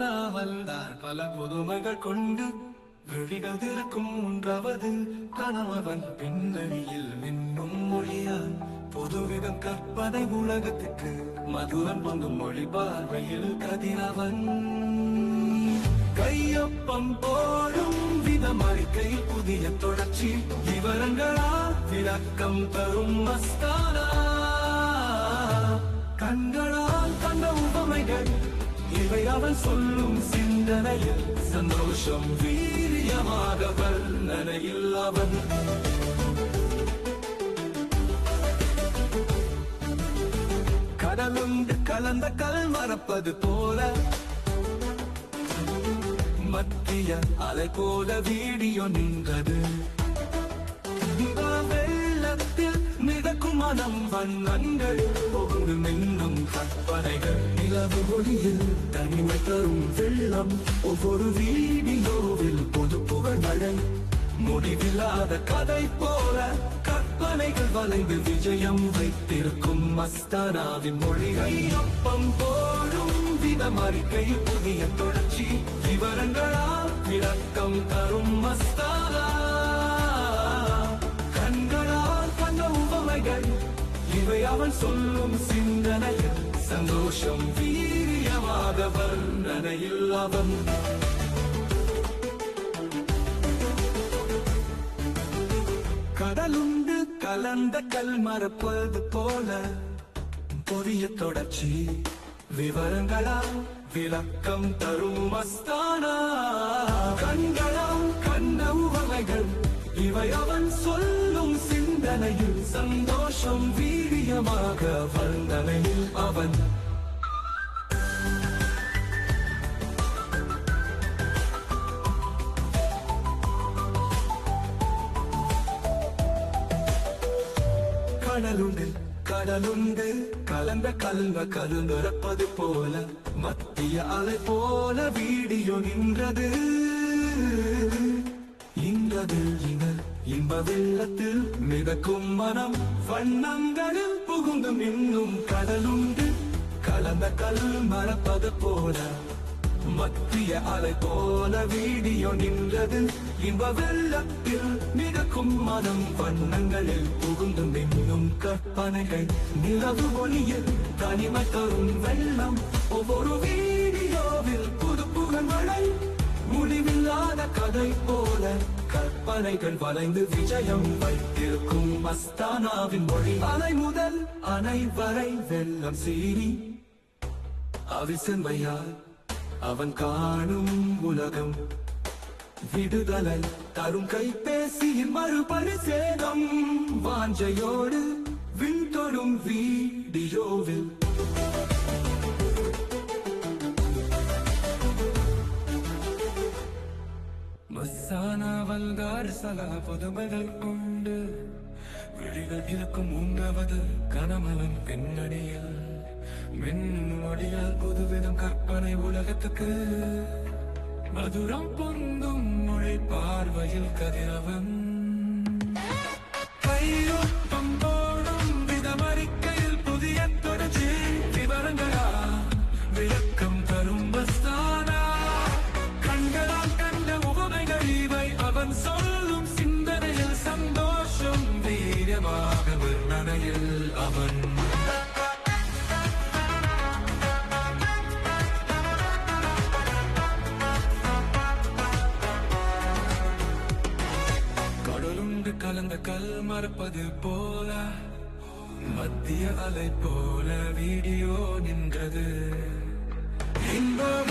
மஸ்தானா வந்தார் பல புதுமைகள் கொண்டு விழிகள் திறக்கும் ஒன்றாவது கணவன் பின்னணியில் மின்னும் மொழியான் புதுவிதம் கற்பனை உலகத்துக்கு மதுரன் பொங்கும் மொழி பார்வையில் கதிரவன். கையொப்பம் போடும் விதம் அறிக்கை புதிய தொடர்ச்சி விவரங்களா விளக்கம் தரும் மஸ்தானா. இவை சொல்லும் சிந்தனையில் சந்தோஷம் வீரியமாக வர்ணனையில் அவன். கடலுண்டு கலந்த கல் மறப்பது போல. மத்திய அலை போல வீடியோ நின்றது. வெள்ளத்தில் மிதக்கும் மனம் வண்ணங்கள். ஒன்று மின்னும் கற்பனைகள். நிலவு ஒளியில் தனிமை தரும் வெள்ளம். ஒவ்வொரு வீடியோவில் பொது புகழ் முடிவில்லாத கதை போல கற்பனைகள் வளைந்து விஜயம் வைத்திருக்கும் மஸ்தானாவின் மொழிகை அப்பம் போடும் விதம் அறிக்கை புதிய தொடர்ச்சி. விவரங்களால் விளக்கம் தரும் மஸ்தானா. இவை அவன் சொல்லும் சிந்தனையில் சந்தோஷம் வீரியமாக வர்ணனையில் அவன். கடலுண்டு கலந்த கல் மறப்பது போல பொரிய தொடர்ச்சி விவரங்களா விளக்கம் தரும் மஸ்தானா. கண்களாம் கண்ண உவமைகள் இவை அவன் சிந்தனையில் சந்தோஷம் வீரியமாக வந்தனையில் அவன். கடலுண்டு கடலுண்டு கலந்த கல்வ கருந்துறப்பது போல மத்திய அலை போல வீடியோ நின்றது. வெள்ளத்தில் மிதக்கும் மனம் வண்ணங்களில் புகுந்து மின்னும் கடலுண்டு. கலந்த கல் மறப்பது போல மத்திய அலை போல வீடியோ நின்றது. இன்ப வெள்ளத்தில் மிதக்கும் மனம் வண்ணங்களில் புகுந்து மின்னும் கற்பனைகள். நிலவு ஒளியில் தனிமை தரும் வெள்ளம் ஒவ்வொரு கற்பனைகள் வளைந்து விஜயம் வைத்திருக்கும் மஸ்தானாவின் மொழி. அலை முதல் அணை வரை வெள்ளம் சீறி. அவிசன்மையால் அவன் காணும் உலகம். விடுதலை தரும் கைபேசியின் மறுபரிசேதம். வாஞ்சையோடு விண்தொடும் வீடியோவில். சானாவல்கார் சலா புதுமைகள் கொண்டு விழிகள் இருக்கும் உண்டாவது கனமலன் பெண்ணடியில் மின்மொழியால் புதுவிதம் கற்பனை உலகத்துக்கு. மதுரம் பொந்தும் மொழி பார்வையில் கதிரவன். கையொப்பம் போடும் விதமறிக்கையில் புதிய தொடர்ச்சி. விவரங்களா விளக்கம் தரும் வீரியமாக நடையில் அவன். கடலுண்டு கலந்த கல் மறப்பது போல மத்திய அலை போல வீடியோ நின்றது. இன்பம்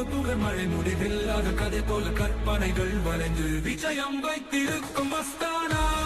வீடியோவில் புது மழை முடிவில்லாத கதை போல கற்பனைகள் வளைந்து விஜயம் வைத்திருக்கும் மஸ்தானா.